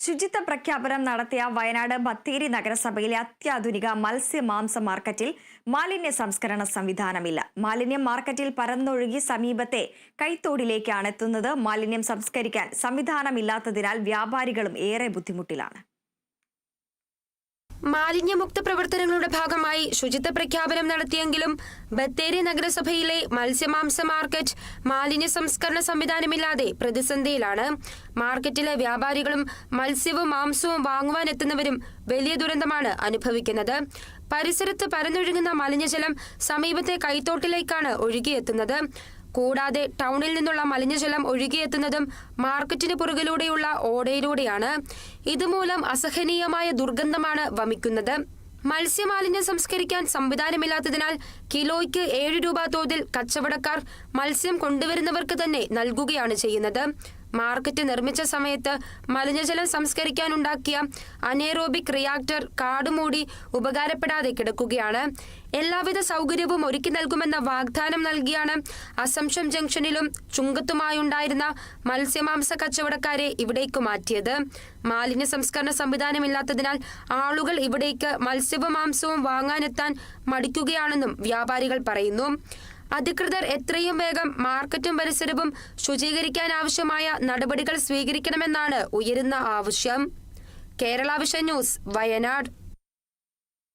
ശുചിത്വ പ്രഖ്യാപനം നടത്തിയ വയനാട് ബത്തേരി നഗരസഭയിലെ അത്യാധുനിക മത്സ്യ മാംസ മാർക്കറ്റിൽ മാലിന്യ സംസ്കരണ സംവിധാനമില്ല. മാലിന്യം മാർക്കറ്റിൽ പരന്നൊഴുകി സമീപത്തെ കൈത്തോടിലേക്കാണ് എത്തുന്നത്. മാലിന്യം സംസ്കരിക്കാൻ സംവിധാനമില്ലാത്തതിനാൽ വ്യാപാരികളും ഏറെ ബുദ്ധിമുട്ടിലാണ്. മാലിന്യമുക്ത പ്രവർത്തനങ്ങളുടെ ഭാഗമായി ശുചിത്വ പ്രഖ്യാപനം നടത്തിയെങ്കിലും ബത്തേരി നഗരസഭയിലെ മത്സ്യമാംസ മാർക്കറ്റ് മാലിന്യ സംസ്കരണ സംവിധാനമില്ലാതെ പ്രതിസന്ധിയിലാണ്. മാർക്കറ്റിലെ വ്യാപാരികളും മത്സ്യവും മാംസവും വാങ്ങുവാൻ എത്തുന്നവരും വലിയ ദുരന്തമാണ് അനുഭവിക്കുന്നത്. പരിസരത്ത് പരന്നൊഴുകുന്ന മലിനജലം സമീപത്തെ കൈത്തോട്ടിലേക്കാണ് ഒഴുകിയെത്തുന്നത്. കൂടാതെ ടൗണിൽ നിന്നുള്ള മലിനജലം ഒഴുകിയെത്തുന്നതും മാർക്കറ്റിന് പുറകിലൂടെയുള്ള ഓടയിലൂടെയാണ്. ഇതുമൂലം അസഹനീയമായ ദുർഗന്ധമാണ് വമിക്കുന്നത്. മത്സ്യമാലിന്യം സംസ്കരിക്കാൻ സംവിധാനമില്ലാത്തതിനാൽ കിലോയ്ക്ക് ഏഴ് രൂപ തോതിൽ കച്ചവടക്കാർ മത്സ്യം കൊണ്ടുവരുന്നവർക്ക് തന്നെ നൽകുകയാണ് ചെയ്യുന്നത്. മാർക്കറ്റ് നിർമ്മിച്ച സമയത്ത് മലിനജലം സംസ്കരിക്കാനുണ്ടാക്കിയ അനേറോബിക് റിയാക്ടർ കാടുമൂടി ഉപകാരപ്പെടാതെ കിടക്കുകയാണ്. എല്ലാവിധ സൗകര്യവും ഒരുക്കി നൽകുമെന്ന വാഗ്ദാനം നൽകിയാണ് അസംഷം ജംഗ്ഷനിലും ചുങ്കത്തുമായുണ്ടായിരുന്ന മത്സ്യമാംസ കച്ചവടക്കാരെ ഇവിടേക്ക് മാറ്റിയത്. മാലിന്യ സംസ്കരണ സംവിധാനമില്ലാത്തതിനാൽ ആളുകൾ ഇവിടേക്ക് മത്സ്യവും മാംസവും വാങ്ങാനെത്താൻ മടിക്കുകയാണെന്നും വ്യാപാരികൾ പറയുന്നു. അധികൃതർ എത്രയും വേഗം മാർക്കറ്റും പരിസരവും ശുചീകരിക്കാൻ ആവശ്യമായ നടപടികൾ സ്വീകരിക്കണമെന്നാണ് ഉയരുന്ന ആവശ്യം. Kerala vision news Wayanad.